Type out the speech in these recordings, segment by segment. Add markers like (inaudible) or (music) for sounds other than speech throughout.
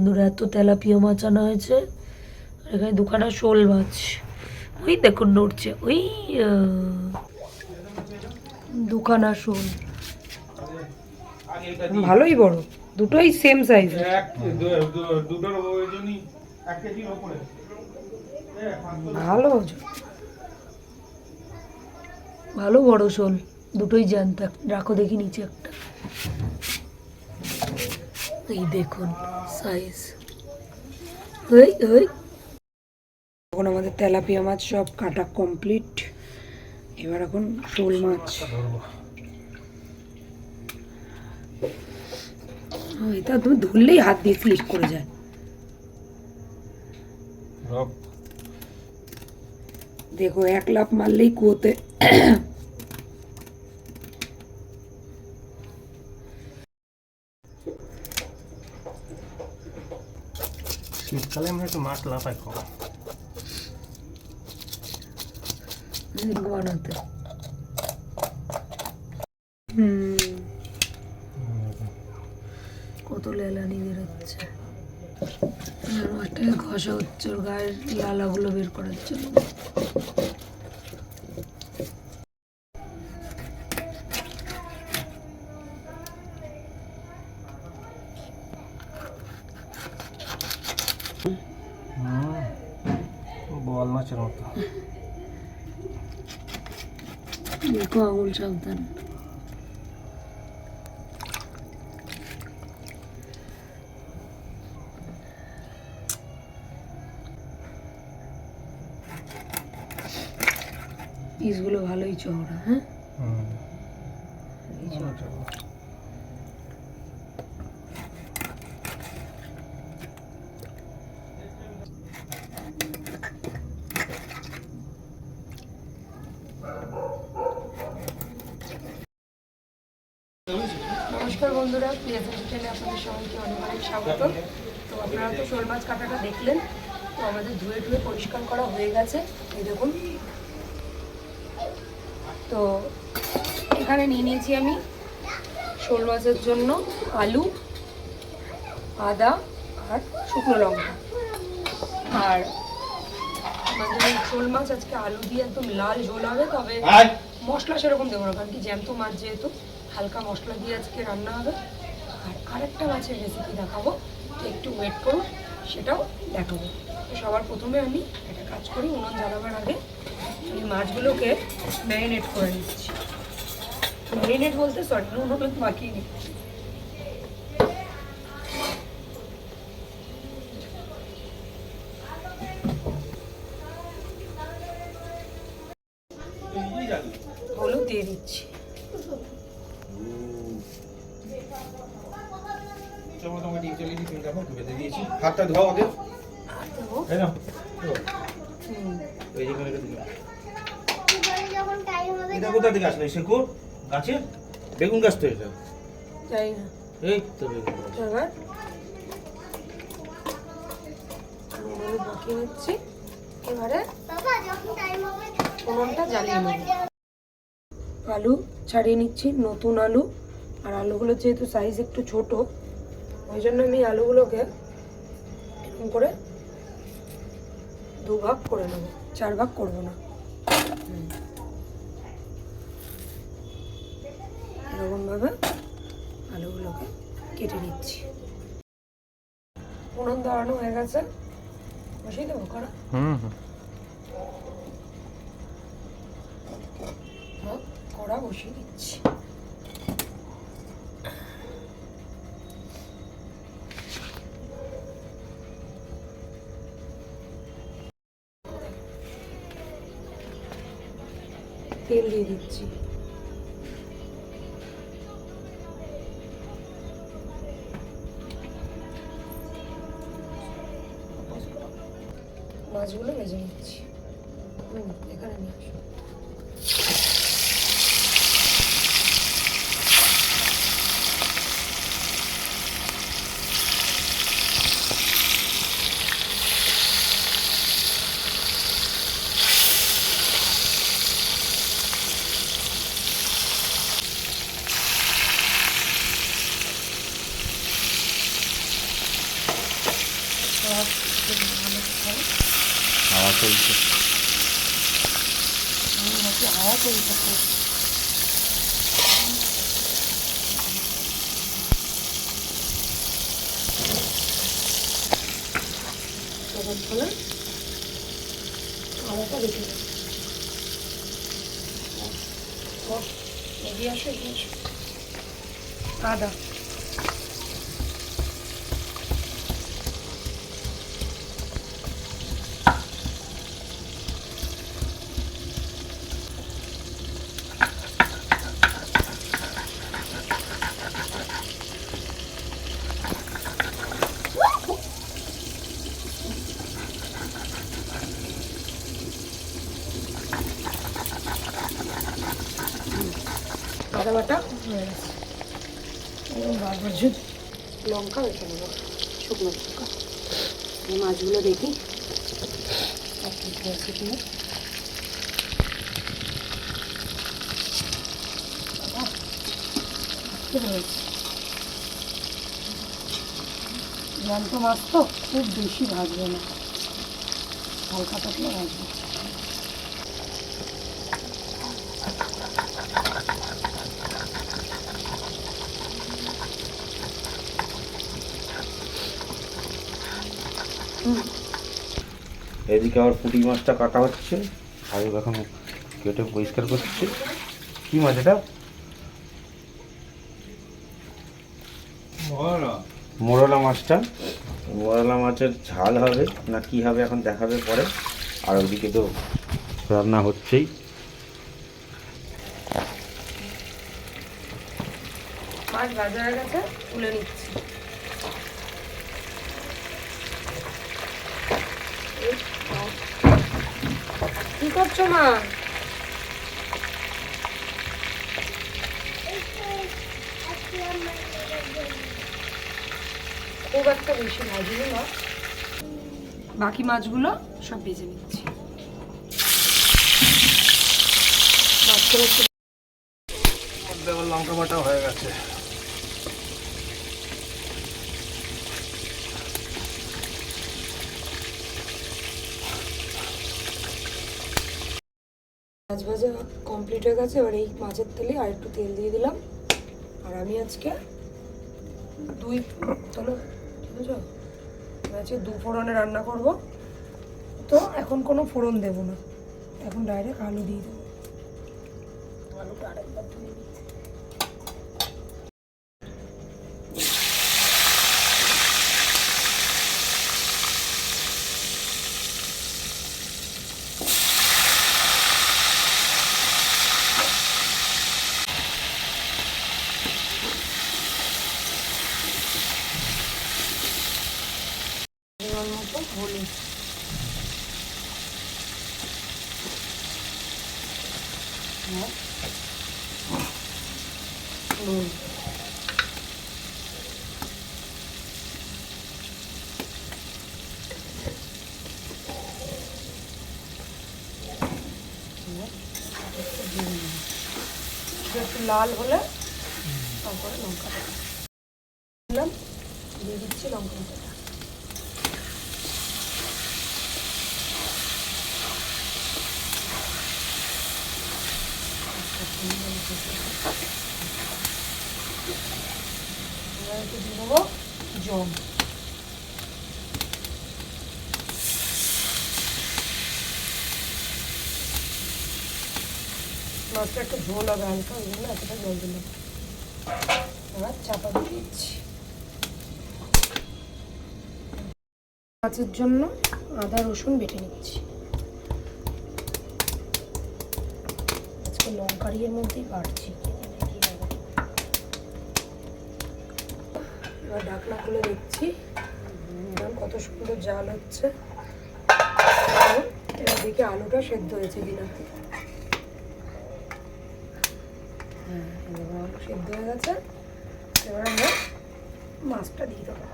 বন্ধুরা এত তেলাপিয়া মাছ আনা হয়েছে। আর এখানে দুখানা শোল মাছ। ওই দেখুন নড়ছে ওই দুখানা শোল। ভালোই বড় দুটোই সেম সাইজ ভালো ভালো বড় শোল দুটোই জ্যান্ত। রাখো দেখি নিচে একটা। এই দেখুন সাইজ ওই ওই। এখন আমাদের তেলাপিয়া মাছ সব কাটা কমপ্লিট এবার এখন শোল মাছ। এটা তুমি ধরলেই হাত দিয়ে স্লিপ করে যায়। দেখো এক লাফ মারলেই কুয়োতে শীতকালে আমরা একটু মাছ লাফাই খাব হুম কত লেলানি বেরোচ্ছে। মাছটাকে ঘষা হচ্ছে ওর গায়ের লালাগুলো বের করার জন্য। বল মাছের মতো। দেখো আঙুল সাবধান। পিসগুলো ভালোই চওড়া হ্যাঁ এই চওড়া। নমস্কার বন্ধুরা কিচেনে আপনাদের সবাইকে অনেক অনেক স্বাগত। তো আপনারা তো শোল মাছ কাটাটা দেখলেন তো আমাদের ধুয়ে ধুয়ে পরিষ্কার করা হয়ে গেছে। এই দেখুন। তো এখানে নিয়ে নিয়েছি আমি শোল মাছের জন্য আলু আদা আর শুকনো লঙ্কা। আর আমাদের শোল মাছ আজকে আলু দিয়ে একদম লাল ঝোল হবে তবে মশলা সেরকম দেবো না কারণ কি জ্যান্ত মাছ যেহেতু হালকা মশলা দিয়ে আজকে রান্না হবে। আর আরেকটা মাছের রেসিপি দেখাবো। একটু ওয়েট করুন, সেটাও দেখাবো। তো সবার প্রথমে আমি একটা কাজ করি, উনুন জ্বালাবার আগে। আমি মাছগুলোকে ম্যারিনেট করে নিচ্ছি। ম্যারিনেট বলতে সরি নুন হলুদ মাখিয়ে নিচ্ছি। হাতটা ধোয়াও আগে দেবো এই যে করে দিলাম। এটা কোথা থেকে আসলো? শেকুর গাছে? বেগুন গাছ তো এটা জানি না। এই তো বেগুন গাছ। এবারে উনুনটা জ্বালিয়ে নেব। আলু ছাড়িয়ে নিচ্ছি নতুন আলু। আর আলুগুলো যেহেতু সাইজ একটু ছোট ওই জন্য আমি আলুগুলোকে এরকম করে দু ভাগ করে নেব চার ভাগ করব না। এরকমভাবে আলুগুলোকে কেটে নিচ্ছি। উনুন ধরানো হয়ে গেছে। বসিয়ে দেবো হুম। হ্যাঁ, কড়া বসিয়ে দিচ্ছি। তেল দিয়ে দিচ্ছি। মাছগুলো ভেজে নিচ্ছি। হুম এখানে নিয়ে আসো। হাওয়া চলছে হাওয়া করে হাওয়াটা ও, এগিয়ে আসো এগিয়ে আসো আদা আদা বাটা? হয়ে গেছে এবং বারবার যদি লঙ্কা রেখে নেব শুকনো লঙ্কা। এই মাছগুলো দেখি। জ্যান্ত মাছ তো খুব বেশি ভাজবে না। হালকা থাকলে ভাজবে। এদিকে আবার পুঁটি মাছটা কাটা হচ্ছে আগে এখন কেটে পরিষ্কার করছে। কি মাছ এটা? মোরলা। মাছটা। মোরলা মাছের ঝাল হবে না কি হবে এখন দেখাবে পরে। আর ওদিকে তো রান্না হচ্ছেই। মাছ ভাজা হয়ে গেছে তুলে নিচ্ছি এই নাও। কি করছ মা? খুব একটা বেশি ভাজিনি না বাকি মাছগুলো সব ভেজে নিচ্ছি। লঙ্কা বাটা হয়ে গেছে মাছ ভাজা কমপ্লিট হয়ে গেছে, এবার এই মাছের তেলে আর একটু তেল দিয়ে দিলাম। আর আমি আজকে দুই চলো বুঝছ? আজকে দু ফোড়নে রান্না করব। তো এখন কোনো ফোড়ন দেবো না। এখন ডাইরেক্ট আলু দিয়ে দেবো। আলুটা আরেকবার ধুয়ে নিচ্ছি পরিমাণ মতো হলুদ আর নুন এটা একটু লাল হলে তারপরে লঙ্কা দিলাম। দিয়ে দিচ্ছি লঙ্কা বাটা। এবার একটু দিয়ে দেবো জল মাছটা একটু ঝোল হবে, হালকা ওই জন্য এতটা জল দিলাম এবার চাপা দিয়ে দিচ্ছি। মাছের জন্য আদা, রসুন বেটে নিচ্ছি। আজকে লঙ্কারিয়ের মধ্যেই বাড়ছি এবার ঢাকনা খুলে দেখছি। কত সুন্দর জাল হচ্ছে। এবার দেখি আলুটা সেদ্ধ হয়েছে কিনা হ্যাঁ এবার আলু সেদ্ধ হয়ে গেছে। এবার আমরা মাছটা দিয়ে দেবো।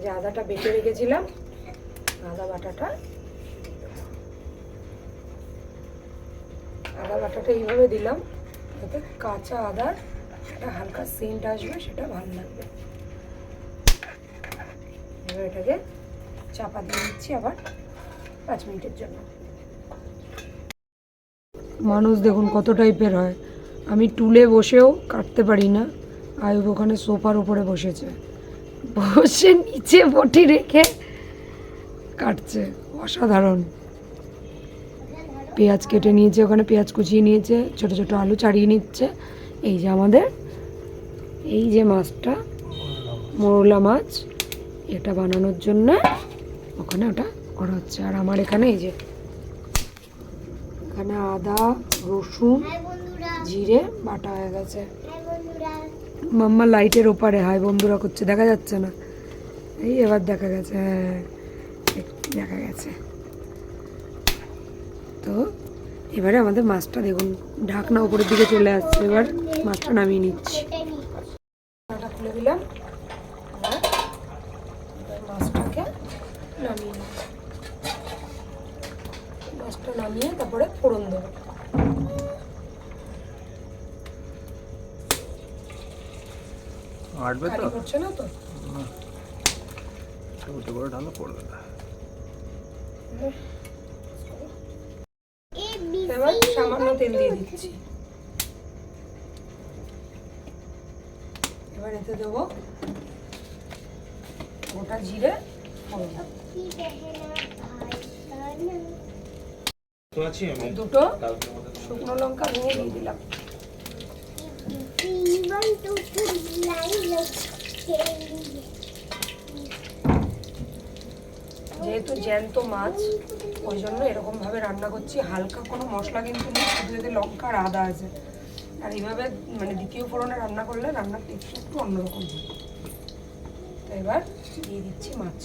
যে আদাটা বেটে রেখেছিলাম, আদা বাটাটা আদা বাটাটা এইভাবে দিলাম, যাতে কাঁচা আদার একটা হালকা সেন্ট আসবে, সেটা ভালো লাগবে। এটাকে চাপা দিয়ে দিচ্ছি আবার পাঁচ মিনিটের জন্য। মানুষ দেখুন কত টাইপের হয়। আমি টুলে বসেও কাটতে পারি না। আয়ুব ওখানে সোফার উপরে বসেছে। বসে নিচে বটি রেখে কাটছে। অসাধারণ। পেঁয়াজ কেটে নিয়েছে, ওখানে পেঁয়াজ কুচিয়ে নিয়েছে, ছোট ছোট আলু ছাড়িয়ে নিচ্ছে। এই যে আমাদের, এই যে মাছটা, মোরলা মাছ। এটা বানানোর জন্য ওখানে ওটা করা হচ্ছে। আর আমার এখানে এই যে এখানে আদা রসুন জিরে বাটা হয়ে গেছে। মাম্মা লাইটের ওপারে হাই বন্ধুরা করছে দেখা যাচ্ছে না। এই এবার দেখা গেছে হ্যাঁ দেখা গেছে। তো এবারে আমাদের মাছটা দেখুন ঢাকনা উপরের দিকে চলে আসছে এবার মাছটা নামিয়ে নিচ্ছি ঢাকনাটা খুলে দিলাম এবার এবার মাছটাকে নামিয়ে নিচ্ছি মাছটা নামিয়ে তারপরে ফোড়ন দেবো করছে না তো? উল্টো করে ঢালো পড়বে না। এবার সামান্য তেল দিয়ে দিচ্ছি। এবার এতে দেবো গোটা জিরে দুটো শুকনো লঙ্কা ভেঙে দিয়ে দিলাম। যেহেতু জ্যান্ত মাছ, ওই জন্য এরকম ভাবে রান্না করছি। হালকা কোনো মশলা কিন্তু নেই, শুধু এতে লঙ্কা আর আদা আছে। আর এইভাবে মানে দ্বিতীয় ফোড়নে রান্না করলে রান্নার টেস্ট একটু অন্যরকম হয়। তো এবার দিয়ে দিচ্ছি মাছ।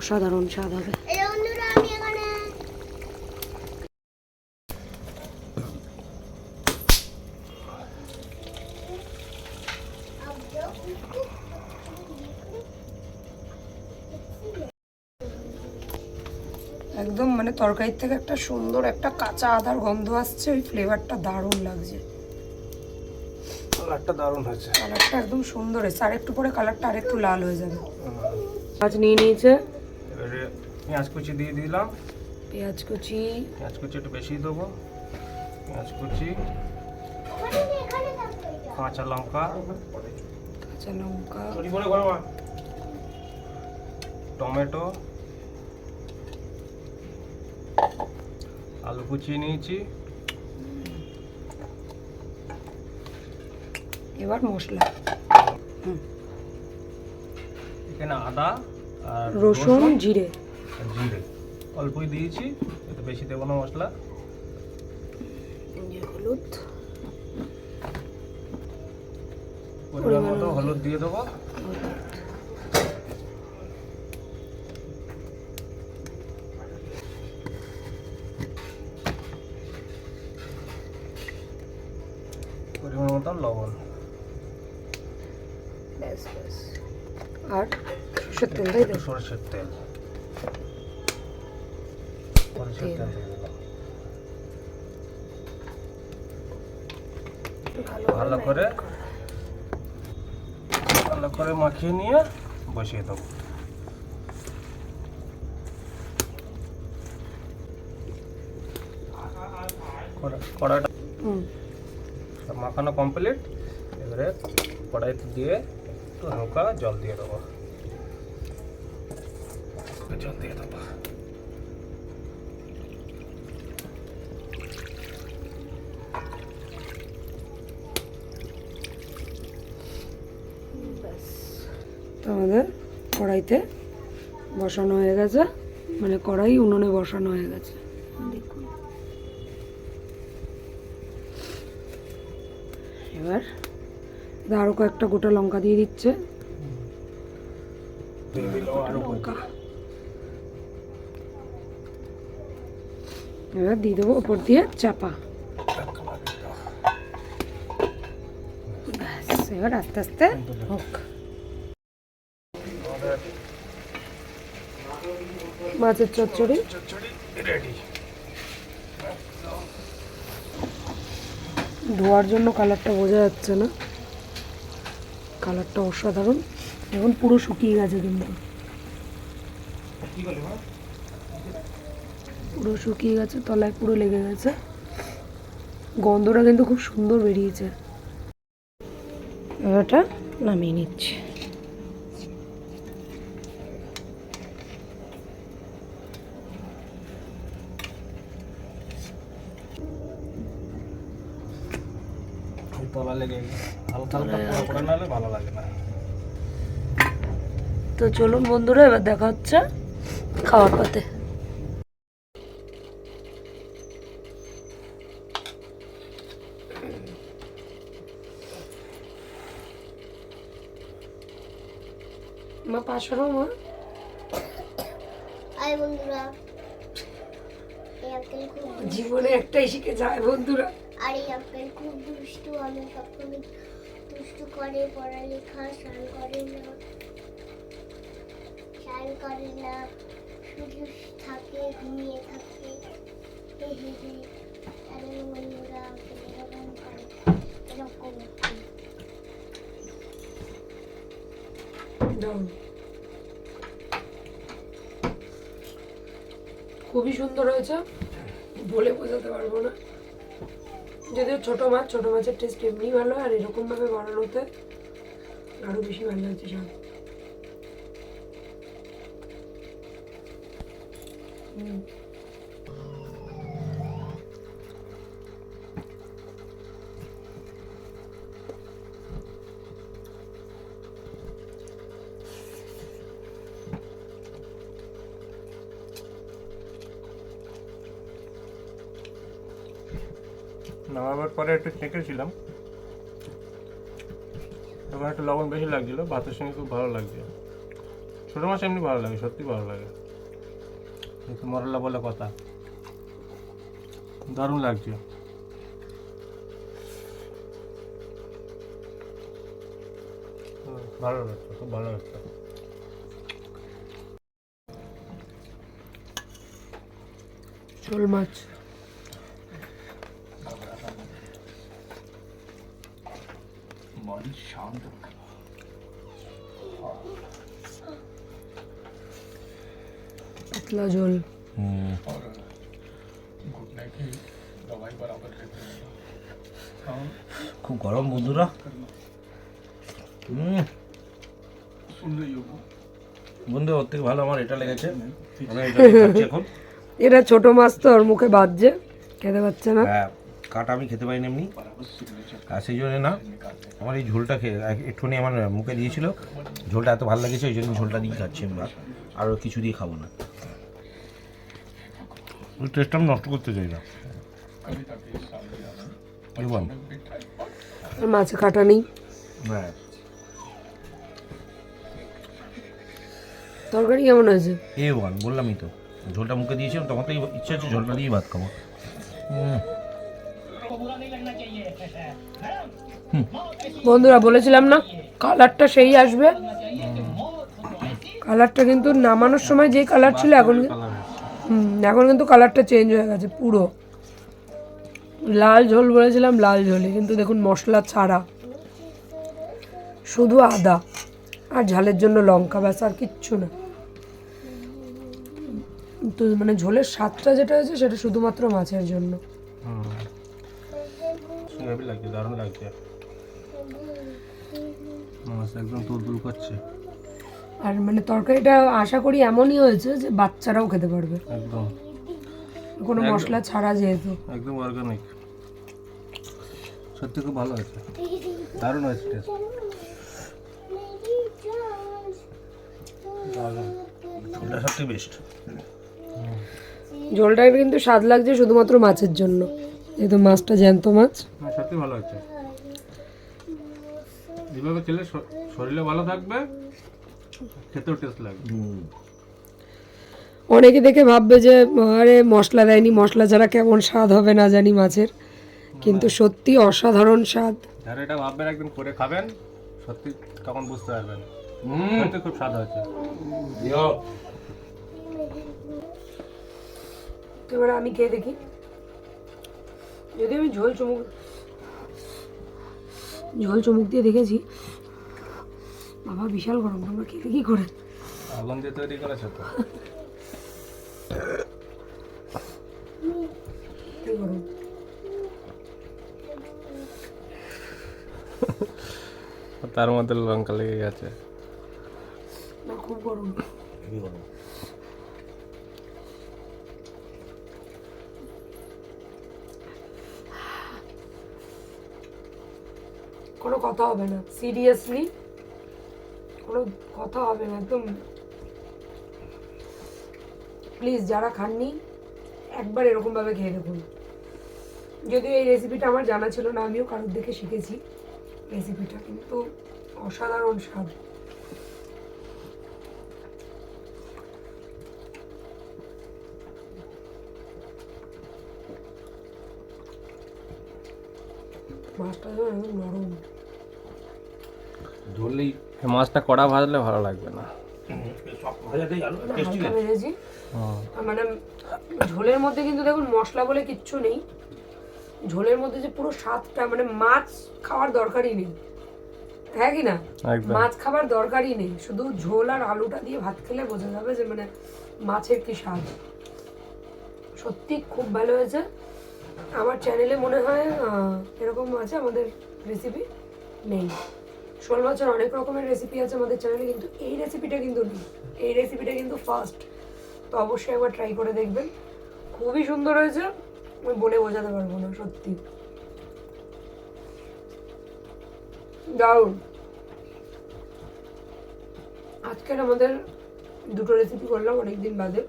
অসাধারণ স্বাদ হবে। একদম মানে তরকারির থেকে একটা সুন্দর একটা কাঁচা আদার গন্ধ আসছে ওই ফ্লেভারটা দারুণ লাগছে। কালারটা দারুণ হয়েছে। কালারটা একদম সুন্দর হয়েছে। আর একটু পরে কালারটা আর একটু লাল হয়ে যাবে। মাছ নিয়ে নিয়েছে পেঁয়াজ কুচি দিয়ে দিলাম। পেঁয়াজ কুচি। পেঁয়াজ কুচি একটু বেশি দেবো। পেঁয়াজ কুচি কাঁচা লঙ্কা কাঁচা লঙ্কা। টমেটো আলু কুচিয়ে নিয়েছি। এবার মশলা। এখানে আদা আর রসুন। জিরে। জিরে। অল্পই দিয়েছি এতে বেশি দেবো না মশলা। হলুদ। পরিমাণ মতো হলুদ দিয়ে দেবো। পরিমাণ মতো লবণ। আর সর্ষের তেল সরষের তেল। তেল। ভালো করে ভালো করে মাখিয়ে নিয়ে বসিয়ে দেবো। কড়া- কড়াটা মাখানো কমপ্লিট এবারে কড়াইতে দিয়ে একটু হালকা জল দিয়ে দেবো। জল দিয়ে দেবো। আমাদের কড়াইতে বসানো হয়ে গেছে। মানে কড়াই উনুনে বসানো হয়ে গেছে। দেখুন। এবার আরও কয়েকটা গোটা লঙ্কা দিয়ে দিচ্ছে। এবার দিয়ে দেবো ওপর দিয়ে চাপা। ব্যাস, এবার আস্তে আস্তে হোক। মাছের চচ্চড়ি। ধোয়ার জন্য কালারটা বোঝা যাচ্ছে না। কালারটা অসাধারণ। এখন পুরো শুকিয়ে গেছে কিন্তু। পুরো শুকিয়ে গেছে, তলায় পুরো লেগে গেছে। গন্ধটা কিন্তু খুব সুন্দর বেরিয়েছে। এটা নামিয়ে নিচ্ছি ওই তলা লেগে। গেছে। হালকা হালকা পোড়া পোড়া না হলে ভালো লাগে না। তো চলুন বন্ধুরা এবার দেখা হচ্ছে খাওয়ার পাতে মা পাশারও মা। আয় বন্ধুরা। জীবনে একটাই শিখে যায় বন্ধুরা। আর আপেল খুব দুষ্টু, আমি সবসময় দুষ্টু করে, পড়ালেখা স্নান করে না স্নান করে না শুধু থাকে, ঘুমিয়ে থাকে, হে আরে বন্ধুরা আপেল এরকম করে, এরকম খুবই সুন্দর হয়েছে, বলে বোঝাতে পারব না। যদিও ছোট মাছ, ছোট মাছের টেস্ট এমনি ভালো আর এরকম ভাবে বানানোতে আরও বেশি ভালো লাগছে সব হুম। পরে একটু ছেঁকেছিলাম তখন একটু লবণ বেশি লাগছিল, ভাতের সঙ্গে খুব ভালো লাগছে ছোটো মাছ এমনি ভালো লাগে, সত্যি ভালো লাগে। কিন্তু মরলা বলে কথা। দারুণ লাগছে। ভালো লাগছে, খুব ভালো লাগছে। শোল মাছ। পাতলা খুব গরম বন্ধুরা। হুম। বন্ধু ওর থেকে ভালো আমার এটা লেগেছে। (laughs) এটা ছোট মাছ তো ওর মুখে বাজছে। খেতে পাচ্ছে না। হ্যাঁ। কাটা আমি খেতে পারি না এমনি। আর সেই জন্য না আমার এই ঝোলটা খেয়ে একটুখানি আমার মুখে দিয়েছিল। ঝোলটা এত ভালো লেগেছে ওই জন্য ঝোলটা দিয়ে খাচ্ছি আমরা। আর কিছু দিয়ে খাব না। ওই টেস্টটা আমি নষ্ট করতে চাই না। মাছে কাটা নেই। হ্যাঁ। তরকারি কেমন হয়েছে? এ ওয়ান বললামই তো। ঝোলটা মুখে দিয়েছিলাম তখন তো ইচ্ছা হচ্ছে ঝোলটা দিয়ে ভাত খাব। হুম (laughs) বন্ধুরা বলেছিলাম না কালারটা সেই আসবে। কালারটা কিন্তু নামানোর সময় যে কালার ছিল এখন হুম এখন কিন্তু কালারটা চেঞ্জ হয়ে গেছে পুরো। লাল ঝোল বলেছিলাম লাল ঝোলে কিন্তু দেখুন মশলা ছাড়া। শুধু আদা আর ঝালের জন্য লঙ্কা ব্যাস আর কিচ্ছু না। তো মানে ঝোলের স্বাদটা যেটা হয়েছে সেটা শুধুমাত্র মাছের জন্য। হেভি লাগছে দারুণ লাগছে। মাছ একদম তুল তুল করছে। আর মানে তরকারিটা আশা করি এমনই হয়েছে যে বাচ্চারাও খেতে পারবে। একদম। কোনো মশলা ছাড়া যেহেতু। একদম অর্গানিক সত্যি খুব ভালো হয়েছে। দারুণ হয়েছে টেস্ট ঝোলটা সবথেকে বেস্ট ঝোলটা কিন্তু স্বাদ লাগছে শুধুমাত্র মাছের জন্য। যেহেতু মাছটা জ্যান্ত মাছ। সত্যি ভালো হচ্ছে এইভাবে খেলে শরীরে ভালো থাকবে খেতেও টেস্ট লাগবে। অনেকে দেখে ভাববে যে আরে মশলা দেয়নি মশলা ছাড়া কেমন স্বাদ হবে না জানি মাছের। কিন্তু সত্যি অসাধারণ স্বাদ। যারা এটা ভাববেন একদিন করে খাবেন সত্যি তখন বুঝতে পারবেন। সত্যি খুব স্বাদ হয়েছে। এবার আমি খেয়ে দেখি। যদি আমি ঝোল চুমুক ঝোল চমুক দিয়ে দেখেছি। বাবা বিশাল গরম আমরা খেতে কি করে? আগুন দিয়ে তৈরি করেছে তো? গরম। তার মধ্যে লঙ্কা লেগে গেছে। খুব গরম। কোনো কথা হবে না সিরিয়াসলি কোনো কথা হবে না, একদম। প্লিজ যারা খাননি, একবার এরকমভাবে খেয়ে দেখুন। যদিও এই রেসিপিটা আমার জানা ছিল না, আমিও কারোর দেখে শিখেছি রেসিপিটা কিন্তু অসাধারণ স্বাদ। মাছটা নরম। ধরলেই মাছটা কড়া ভাজলে ভালো লাগবে না। মানে ঝোলের মধ্যে কিন্তু দেখুন মশলা বলে কিচ্ছু নেই। ঝোলের মধ্যে যে পুরো স্বাদটা মানে মাছ খাওয়ার দরকারই নেই। হ্যাঁ কি না? মাছ খাবার দরকারই নেই। শুধু ঝোল আর আলুটা দিয়ে ভাত খেলে বোঝা যাবে যে মানে মাছের কি স্বাদ। সত্যি খুব ভালো হয়েছে। আমার চ্যানেলে মনে হয় আহ, এরকম আছে আমাদের রেসিপি নেই। শোল মাছের অনেক রকমের রেসিপি আছে আমাদের চ্যানেলে কিন্তু এই রেসিপিটা কিন্তু নেই। এই রেসিপিটা কিন্তু ফার্স্ট তো অবশ্যই একবার ট্রাই করে দেখবেন। খুবই সুন্দর হয়েছে। আমি বলে বোঝাতে পারব না, সত্যি। দারুণ। আজকের আমাদের দুটো রেসিপি করলাম অনেকদিন বাদে।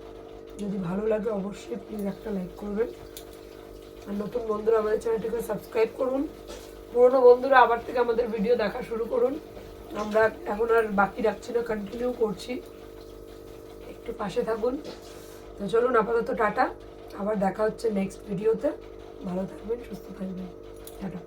যদি ভালো লাগে অবশ্যই প্লিজ একটা লাইক করবেন। আর নতুন বন্ধুরা আমাদের চ্যানেলটিকে সাবস্ক্রাইব করুন। পুরনো বন্ধুরা, আবার থেকে আমাদের ভিডিও দেখা শুরু করুন। আমরা এখন আর বাকি রাখছি না কন্টিনিউ করছি। একটু পাশে থাকুন। তো চলুন, আপাতত টাটা। আবার দেখা হচ্ছে নেক্সট ভিডিওতে ভালো থাকবেন, সুস্থ থাকবেন। টাটা।